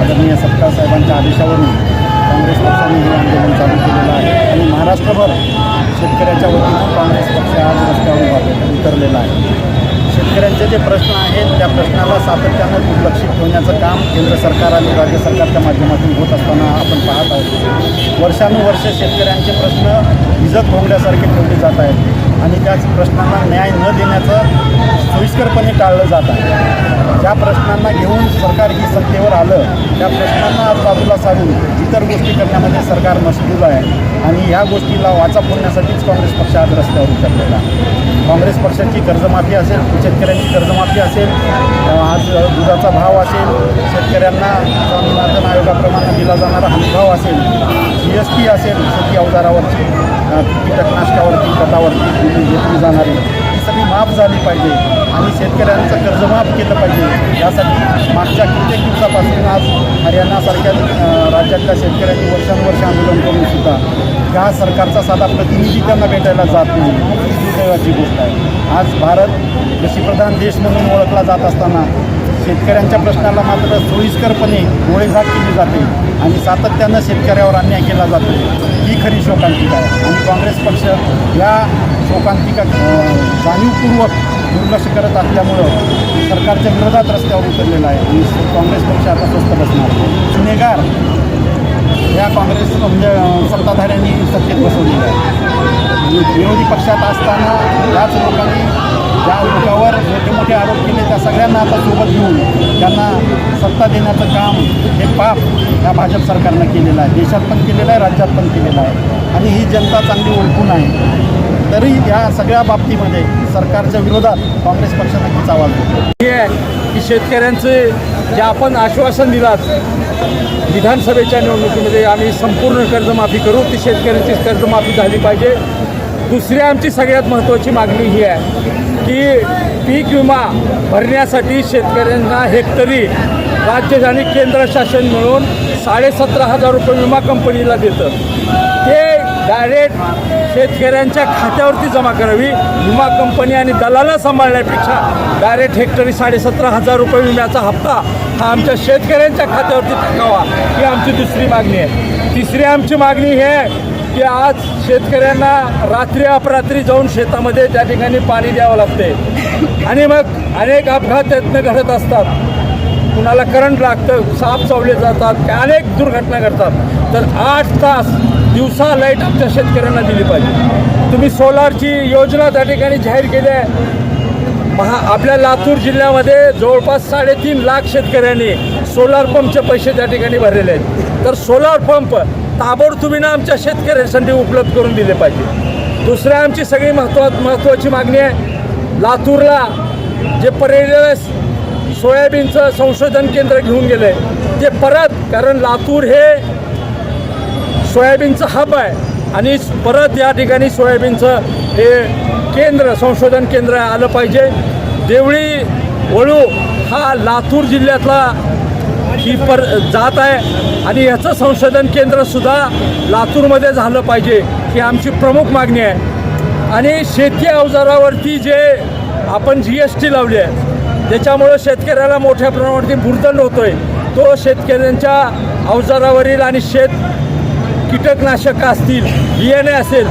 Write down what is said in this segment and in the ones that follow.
आदरणीय सत्ता साहेबांच्या आदेशावरून काँग्रेस पक्षाने हे आंदोलन चालू केलेलं आहे आणि महाराष्ट्रभर शेतकऱ्याच्या वतीनं काँग्रेस पक्ष आज रस्त्यावर उतरलेला आहे. शेतकऱ्यांचे जे प्रश्न आहेत त्या प्रश्नाला सातत्यानं दुर्लक्षित ठेवण्याचं काम केंद्र सरकार आणि राज्य सरकारच्या माध्यमातून होत असताना आपण पाहत आहोत. वर्षानुवर्ष शेतकऱ्यांचे प्रश्न भिजत भोंगल्यासारखे ठेवले जात आहेत. आणि त्याच प्रश्नांना न्याय न देण्याचं सोयीस्करपणे टाळलं जात आहे. ज्या प्रश्नांना घेऊन सरकार ही सत्तेवर आलं त्या प्रश्नांना आज बाजूला सारून इतर गोष्टी करण्यामध्ये सरकार मशगूल आहे आणि ह्या गोष्टीला वाचा फोडण्यासाठीच काँग्रेस पक्ष आज रस्त्यावर उतरलेला काँग्रेस पक्षाची कर्जमाफी असेल शेतकऱ्यांची कर्जमाफी असेल आज दुधाचा भाव असेल शेतकऱ्यांना स्वामीनाथन आयोगाप्रमाणे दिला जाणारा हमीभाव असेल जी एस टी असेल शेती अवजारावरची. कीटकनाशकावरती खतावरती दिली घेतली जाणारी. ही सगळी माफ झाली पाहिजे आणि शेतकऱ्यांचं कर्ज माफ केलं पाहिजे. यासाठी मागच्या कित्येक दिवसापासून आज हरियाणासारख्या राज्यातल्या शेतकऱ्यांनी वर्षानुवर्ष आंदोलन करून सुद्धा ह्या सरकारचा साधा प्रतिनिधी त्यांना भेटायला जात नाही. ही दुर्दैवाची गोष्ट आहे. आज भारत कृषीप्रधान देश म्हणून ओळखला जात असताना शेतकऱ्यांच्या प्रश्नाला मात्र सोयीस्करपणे गोळेघाट केली जाते आणि सातत्यानं शेतकऱ्यावर अन्याय केला जातो. खरी शोकांतिका आहे. आणि काँग्रेस पक्ष या शोकांतिका जाणीवपूर्वक दुर्लक्ष करत असल्यामुळं सरकारच्या विरोधात रस्त्यावर उतरलेला आहे. आणि काँग्रेस पक्ष आता स्वस्त बसणार गुन्हेगार या काँग्रेस म्हणजे सत्ताधाऱ्यांनी सत्तेत बसवलेलं आहे. विरोधी पक्षात असताना याच लोकांनी ज्या लोकांवर मोठे मोठे आरोप केले त्या सगळ्यांना आता सोबत घेऊन त्यांना सत्ता देण्याचं काम हे पाप या भाजप सरकारनं केलेलं आहे. देशात पण केलेलं आहे राज्यात पण केलेलं आहे. आणि ही जनता चांगली ओळखून आहे. तरी या सगळ्या बाबतीमध्ये सरकारच्या विरोधात काँग्रेस पक्ष नक्कीच आवाज हे आहे की शेतकऱ्यांचे जे आपण आश्वासन दिलात विधानसभेच्या निवडणुकीमध्ये आम्ही संपूर्ण कर्जमाफी करू ती शेतकऱ्यांची कर्जमाफी झाली पाहिजे. दुसरी आमची सगळ्यात महत्त्वाची मागणी ही आहे की पीक विमा भरण्यासाठी शेतकऱ्यांना हेक्टरी राज्य आणि केंद्र शासन मिळून साडेसतरा हजार रुपये विमा कंपनीला देतं. ते डायरेक्ट शेतकऱ्यांच्या खात्यावरती जमा करावी. विमा कंपनी आणि दलाला सांभाळण्यापेक्षा डायरेक्ट हेक्टरी साडेसतरा हजार रुपये विम्याचा हप्ता हा आमच्या शेतकऱ्यांच्या खात्यावरती टाकावा ही आमची दुसरी मागणी आहे. तिसरी आमची मागणी ही आहे की आज शेतकऱ्यांना रात्री अपरात्री जाऊन शेतामध्ये त्या ठिकाणी पाणी द्यावं लागते. आणि मग अनेक अपघात त्यातनं घडत असतात. कुणाला करंट लागतं साप चावले जातात अनेक दुर्घटना घडतात. तर आठ तास दिवसा लाइट आमच्या शेतकऱ्यांना दिली पाहिजे. तुम्ही सोलारची योजना त्या ठिकाणी जाहीर केली आहे. महा आपल्या लातूर जिल्ह्यामध्ये जवळपास साडेतीन लाख शेतकऱ्यांनी सोलार पंपचे पैसे त्या ठिकाणी भरलेले आहेत. तर सोलार पंप ताबडतोबीनं आमच्या शेतकऱ्यांसाठी उपलब्ध करून दिले पाहिजे. दुसऱ्या आमची सगळी महत्वा महत्त्वाची मागणी आहे लातूरला जे पर्यटन सोयाबीनचं संशोधन केंद्र घेऊन गेलं आहे ते परत कारण लातूर हे सोयाबीनचं हब आहे आणि परत या ठिकाणी सोयाबीनचं हे केंद्र संशोधन केंद्र आलं पाहिजे. देवळी वळू हा लातूर जिल्ह्यातला ही पर जात आहे. आणि याचं संशोधन केंद्रसुद्धा लातूरमध्ये झालं पाहिजे ही आमची प्रमुख मागणी आहे. आणि शेती अवजारावरती जे आपण जी एस टी लावली आहे त्याच्यामुळं शेतकऱ्याला मोठ्या प्रमाणावरती भुर्दंड होतो आहे तो शेतकऱ्यांच्या अवजारावरील आणि शेत कीटकनाशकं असतील बियाणे असेल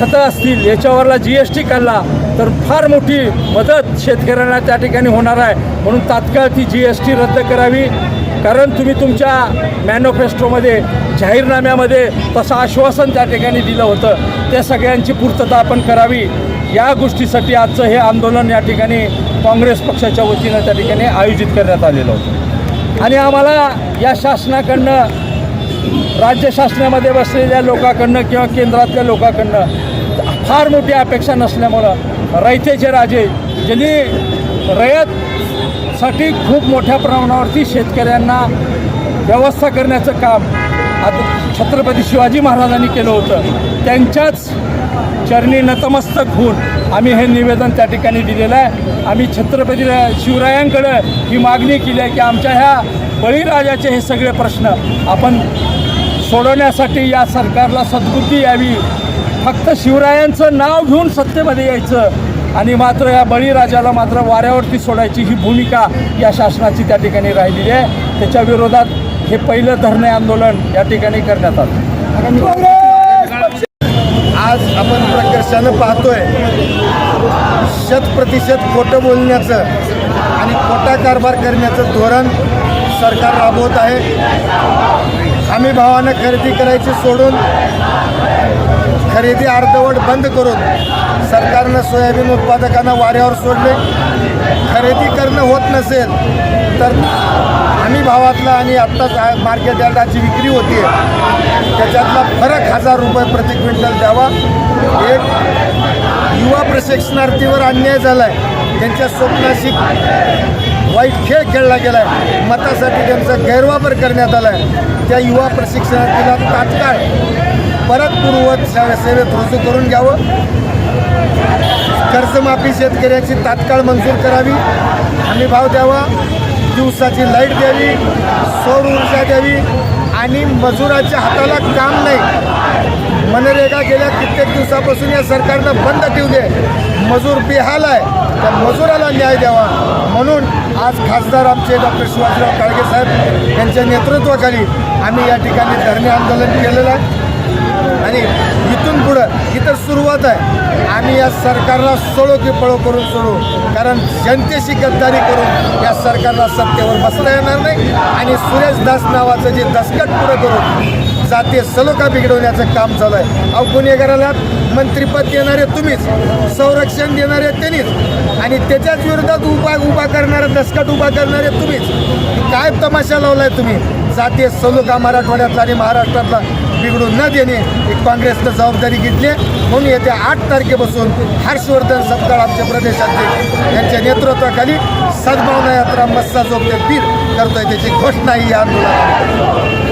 खतं असतील याच्यावरला जी एस टी काढला तर फार मोठी मदत शेतकऱ्यांना त्या ठिकाणी होणार आहे. म्हणून तात्काळ ती जी एस टी रद्द करावी. कारण तुम्ही तुमच्या मॅनोफेस्टोमध्ये जाहीरनाम्यामध्ये तसं आश्वासन त्या ठिकाणी दिलं होतं. त्या सगळ्यांची पूर्तता आपण करावी. या गोष्टीसाठी आजचं हे आंदोलन या ठिकाणी काँग्रेस पक्षाच्या वतीनं त्या ठिकाणी आयोजित करण्यात आलेलं होतं. आणि आम्हाला या शासनाकडनं राज्य शासनामध्ये बसलेल्या लोकांकडनं किंवा केंद्रातल्या लोकांकडनं फार मोठी अपेक्षा नसल्यामुळं रयतेचे राजे ज्यांनी रयतसाठी खूप मोठ्या प्रमाणावरती शेतकऱ्यांना व्यवस्था करण्याचं काम आता छत्रपती शिवाजी महाराजांनी केलं होतं. त्यांच्याच चरणी नतमस्तक होऊन आम्ही हे निवेदन त्या ठिकाणी दिलेलं आहे. आम्ही छत्रपती शिवरायांकडं ही मागणी केली आहे की आमच्या ह्या बळीराजाचे हे सगळे प्रश्न आपण सोडवण्यासाठी या सरकारला सद्बुद्धी यावी. फक्त शिवरायांचं नाव घेऊन सत्तेमध्ये यायचं आणि मात्र या बळीराजाला मात्र वाऱ्यावरती सोडायची ही भूमिका या शासनाची त्या ठिकाणी राहिलेली आहे. त्याच्या विरोधात हे पहिलं धरणे आंदोलन या ठिकाणी करण्यात आलं. आज आपण प्रकर्षानं पाहतोय शतप्रतिशत खोटं बोलण्याचं आणि खोटा कारभार करण्याचं धोरण सरकार राबवत आहे. हमी भावानं खरेदी करायची सोडून खरेदी अर्धवट बंद करून सरकारनं सोयाबीन उत्पादकांना वाऱ्यावर सोडले. खरेदी करणं होत नसेल तर हमी भावातला आणि आत्ताच मार्केट यार्डाची विक्री होती त्याच्यातला फरक हजार रुपये प्रति क्विंटल द्यावा. एक युवा प्रशिक्षणार्थीवर अन्याय झाला आहे त्यांच्या स्वप्नाशी वाईट खेळ खेळला गेला आहे मतासाठी त्यांचा गैरवापर करण्यात आला आहे त्या युवा प्रशिक्षणार्थीला तात्काळ परत पूर्वत सेवे- सेवेत रुजू करून घ्यावं. कर्जमाफी शेतकऱ्याची तात्काळ मंजूर करावी. हमी भाव द्यावा. दिवसाची लाइट द्यावी. सौर ऊर्जा द्यावी. आणि मजुराच्या हाताला काम नाही. मनरेगा गेल्या कित्येक दिवसापासून या सरकारनं बंद ठेवू दे मजूर बिहाला आहे. त्या मजुराला न्याय द्यावा. म्हणून आज खासदार आमचे डॉक्टर शिवाजीराव काळगे साहेब यांच्या नेतृत्वाखाली आम्ही या ठिकाणी धरणे आंदोलन केलेलं आहे. आणि इथून पुढं इथं सुरुवात आहे. आम्ही या सरकारला सोडो की पळो करून सोडू? कारण जनतेशी गद्दारी करून या सरकारला सत्तेवर बसता येणार नाही. आणि सुरेश दास नावाचं जे दसकट पुढं करून जातीय सलोखा बिघडवण्याचं काम चालू आहे. अहो गुन्हेगाराला मंत्रिपद देणारे तुम्हीच संरक्षण देणारे त्यांनीच आणि त्याच्याच विरोधात उभा उभा करणारे दसकट उभा करणारे तुम्हीच. काय तमाशा लावलाय तुम्ही? जातीय सलोखा मराठवाड्यातला आणि महाराष्ट्रातला बिघडू न देणे ही काँग्रेसनं जबाबदारी घेतली म्हणून येत्या आठ तारखेपासून हर्षवर्धन सपकाळ आमचे प्रदेशाध्यक्ष यांच्या नेतृत्वाखाली सद्भावना यात्रा मस्सा जोगते पीर करतोय त्याची घोषणा ही या आंदोलनात.